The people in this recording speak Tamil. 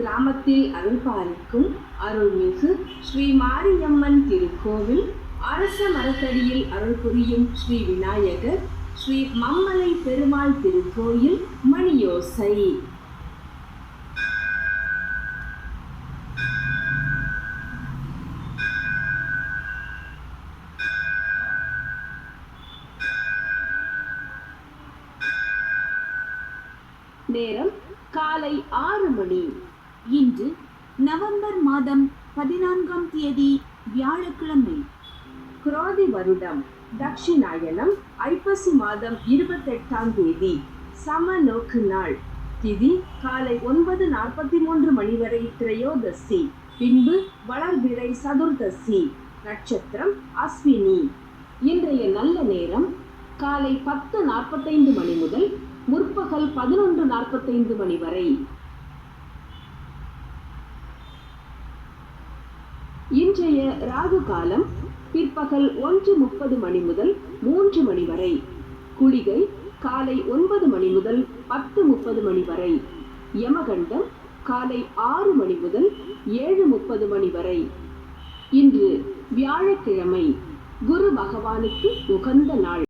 கிராமத்தில் அருள்பாலிக்கும் அருள்மிகு ஸ்ரீ மாரியம்மன் திருக்கோவில். அரச மரத்தடியில் அருள் புரியும் ஸ்ரீ விநாயகர் ஸ்ரீ மம்மலை பெருமாள் திருக்கோயில் மணியோசை. நேரம் காலை ஆறு மணி. இன்று நவம்பர் மாதம் பதினான்காம் தேதி வியாழக்கிழமை. குரோதி வருடம் தட்சிணாயனம் ஐப்பசி மாதம் இருபத்தெட்டாம் தேதி சம நோக்கு நாள். திதி காலை ஒன்பது நாற்பத்தி மூன்று மணி வரை திரையோதசி பின்பு வளர்பிறை சதுர்தசி நட்சத்திரம் அஸ்வினி. இன்றைய நல்ல நேரம் காலை பத்து நாற்பத்தைந்து மணி முதல் முற்பகல் பதினொன்று நாற்பத்தைந்து மணி வரை. இன்றைய ராகு காலம் பிற்பகல் ஒன்று முப்பது மணி முதல் மூன்று மணி வரை. குளிகை காலை ஒன்பது மணி முதல் பத்து முப்பது மணி வரை. யமகண்டம் காலை ஆறு மணி முதல் ஏழு முப்பது மணி வரை. இன்று வியாழக்கிழமை குரு பகவானுக்கு உகந்த நாள்.